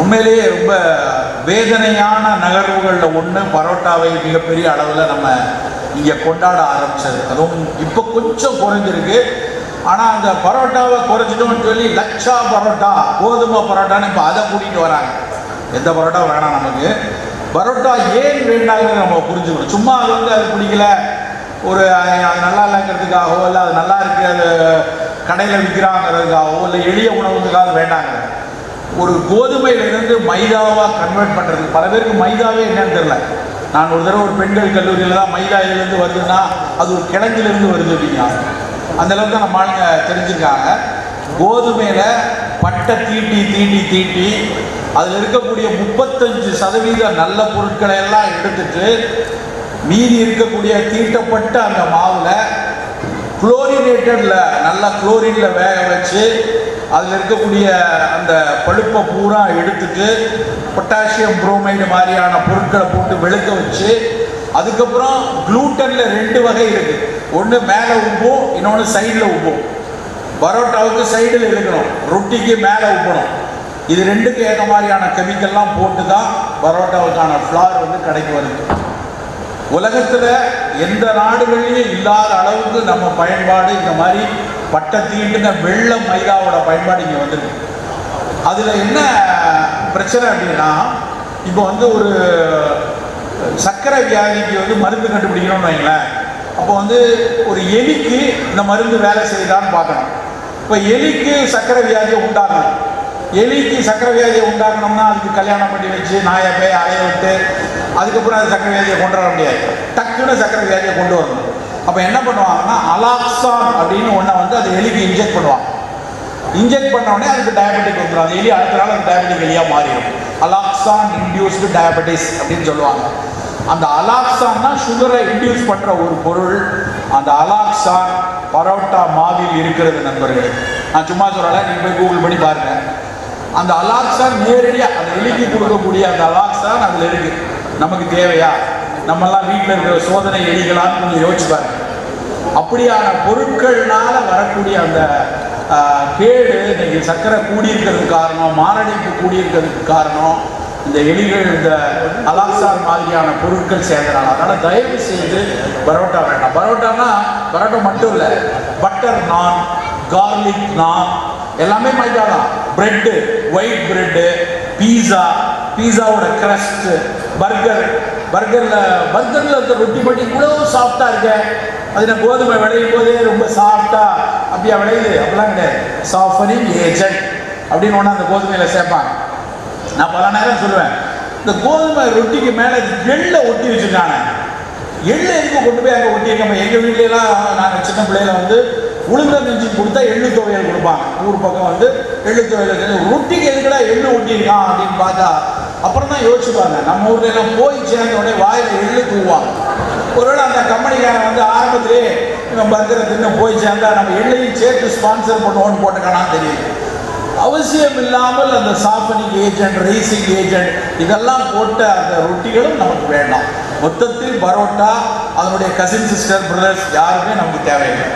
உண்மையிலேயே ரொம்ப வேதனையான நகர்வுகளில் ஒன்று பரோட்டாவை மிகப்பெரிய அளவில் நம்ம இங்கே கொண்டாட ஆரம்பிச்சது. அதுவும் இப்போ கொஞ்சம் குறைஞ்சிருக்கு. ஆனால் அந்த பரோட்டாவை குறைச்சிட்டோம்னு சொல்லி லட்சா பரோட்டா கோதுமை பரோட்டான்னு இப்போ அதை கூட்டிகிட்டு வராங்க. எந்த பரோட்டா வேணாம் நமக்கு. பரோட்டா ஏன் வேண்டாங்கிறத நம்ம புரிஞ்சுக்கணும். சும்மா அது வந்து அது பிடிக்கல. ஒரு அது நல்லா இல்லைங்கிறதுக்காகவோ இல்லை அது நல்லா இருக்கு அது கடையில் விற்கிறாங்கிறதுக்காகவோ இல்லை எளிய உணவுக்காக வேண்டாங்க ஒரு கோதுமையிலிருந்து மைதாவாக கன்வெர்ட் பண்ணுறது பல பேருக்கு மைதாவே என்னன்னு தெரியல. நான் ஒரு தடவை ஒரு பெண்கள் கல்லூரியில் தான் மைதாயிலேருந்து வருதுன்னா அது ஒரு கிழங்கிலிருந்து வருது அப்படின்னா அந்த அளவுக்கு நம்ம ஆளுங்க தெரிஞ்சிருக்காங்க. கோதுமையில் பட்டை தீட்டி தீட்டி தீட்டி அதில் இருக்கக்கூடிய முப்பத்தஞ்சு சதவீத நல்ல பொருட்களை எல்லாம் எடுத்துட்டு மீதி இருக்கக்கூடிய தீட்டப்பட்ட அந்த மாவில் குளோரினேட்டடில் நல்லா குளோரினில் வேக வச்சு அதில் இருக்கக்கூடிய அந்த பழுப்பை பூரா எடுத்துட்டு பொட்டாசியம் புரோமைடு மாதிரியான பொருட்களை போட்டு வெளுக்க வச்சு அதுக்கப்புறம் க்ளூட்டனில் ரெண்டு வகை இருக்குது ஒன்று மேலே உப்பும் இன்னொன்று சைடில் உப்பும் பரோட்டாவுக்கு சைடில் இருக்கணும் ரொட்டிக்கு மேலே உப்பணும். இது ரெண்டுக்கு ஏற்ற மாதிரியான கெமிக்கல்லாம் போட்டு தான் பரோட்டாவுக்கான ஃப்ளார் வந்து கடைக்கு வருது. உலகத்தில் எந்த நாடுகளிலும் இல்லாத அளவுக்கு நம்ம பயன்பாடு இந்த மாதிரி பட்டை தீண்டுன வெள்ள மைதாவோட பயன்பாடு இங்கே வந்துருக்கு. அதில் என்ன பிரச்சனை அப்படின்னா இப்போ வந்து ஒரு சர்க்கரை வியாதிக்கு வந்து மருந்து கண்டுபிடிக்கணும்னு வைங்களேன். அப்போ வந்து ஒரு எலிக்கு இந்த மருந்து வேலை செய்யுதான்னு பார்க்கணும். இப்போ எலிக்கு சர்க்கரை வியாதியை உண்டாகணும் எலிக்கு சர்க்கரை வியாதியை உண்டாக்கணும்னா அதுக்கு கல்யாணம் பண்ணி வச்சு நாயை போய் அலைய விட்டு அதுக்கப்புறம் அது சர்க்கரை வியாதியை கொண்டு வர முடியாது. டக்குன்னு சர்க்கரை வியாதியை கொண்டு வரணும். அப்போ என்ன பண்ணுவாங்கன்னா அலாக்சான் அப்படின்னு ஒன்றை வந்து அது எலிக்கு இன்ஜெக்ட் பண்ணுவாங்க. இன்ஜெக்ட் பண்ண உடனே அதுக்கு டயபெட்டிக் வந்துடும் அது எலி அடுத்த நாள் அது டயபெட்டிக் எலியாக மாறிடும். அலாக்சான் இன்டியூஸ்டு டயபெட்டிஸ் அப்படின்னு சொல்லுவாங்க. அந்த அலாக்சான் தான் சுகரை இன்டியூஸ் பண்ணுற ஒரு பொருள். அந்த அலாக்சான் பரோட்டா மாவில் இருக்கிறது நண்பர்களே. நான் சும்மா சொல்லலை நீங்கள் போய் கூகுள் பண்ணி பாருங்க. அந்த அலாக்சான் நேரடியாக அந்த எலிக்கு கொடுக்கக்கூடிய அந்த அலாக்சான் அதில் இருக்குது நமக்கு தேவையா? நம்மெல்லாம் வீட்டில் இருக்கிற சோதனை எலிகளான்னு கொஞ்சம் யோசிச்சு பாருங்க. அப்படியான பொருட்கள்னால வரக்கூடிய அந்த கேடு இன்னைக்கு சர்க்கரை கூடியிருக்கிறதுக்கு காரணம் மாரடைப்பு கூடியிருக்கிறதுக்கு காரணம் இந்த எலிகள் இந்த அலாசார் மாதிரியான பொருட்கள் சேர்ந்தனால அதனால் தயவு செய்து பரோட்டா வேண்டாம். பரோட்டானா பரோட்டா மட்டும் இல்லை பட்டர் நான் கார்லிக் நான் எல்லாமே மைதா தான். பிரெட்டு ஒயிட் பிரெட்டு பீஸா பீஸாவோட crust பர்கர் பர்கரில் பர்கரில் இருக்க ரொட்டி பட்டி இவ்வளோ சாஃப்டாக இருக்கு. அது நான் கோதுமை விளையும் போதே ரொம்ப சாஃப்டாக அப்படியா விளையுது அப்படிலாம் கிடையாது. சாஃபனிங் ஏஜென்ட் அப்படின்னு ஒன்று அந்த கோதுமையில் சேர்ப்பாங்க. நான் பல நேரம் சொல்லுவேன். இந்த கோதுமை ரொட்டிக்கு மேலே எள்ளை ஒட்டி வச்சுருக்காங்க. எள்ளு எதுக்கு கொண்டு போய் அங்கே ஒட்டி ஒட்டியிருக்கோம் எங்கள் வீட்லலாம் நாங்கள் சின்ன பிள்ளையில வந்து உளுந்தங்கஞ்சி கொடுத்தா எள்ளு துவையல் கொடுப்பாங்க. ஊர் பக்கம் வந்து எள்ளு துவையல் ரொட்டிக்கு எதுக்குடா எள்ளு ஒட்டியிருக்கான் அப்படின்னு பார்த்தா அப்புறம் தான் யோசிச்சுப்பாங்க. நம்ம ஊர்ல எல்லாம் போய் சேர்ந்த உடனே வாயில் எள்ளு தூவாங்க. ஒருவேளை அந்த கம்பெனிக்காரன் வந்து ஆரம்பத்திலே இவன் பர்கரை தின்னு போய் சேர்ந்தா நம்ம எள்ளையும் சேர்த்து ஸ்பான்சர் பண்ணுவோன்னு போட்டுக்கானா தெரியுது. அவசியம் இல்லாமல் அந்த சாஃபனிங் ஏஜென்ட் ரேசிங் ஏஜென்ட் இதெல்லாம் போட்ட அந்த ரொட்டிகளும் நமக்கு வேண்டாம். மொத்தத்தில் பரோட்டா அதனுடைய கசின் சிஸ்டர் பிரதர்ஸ் யாருமே நமக்கு தேவையில்லை.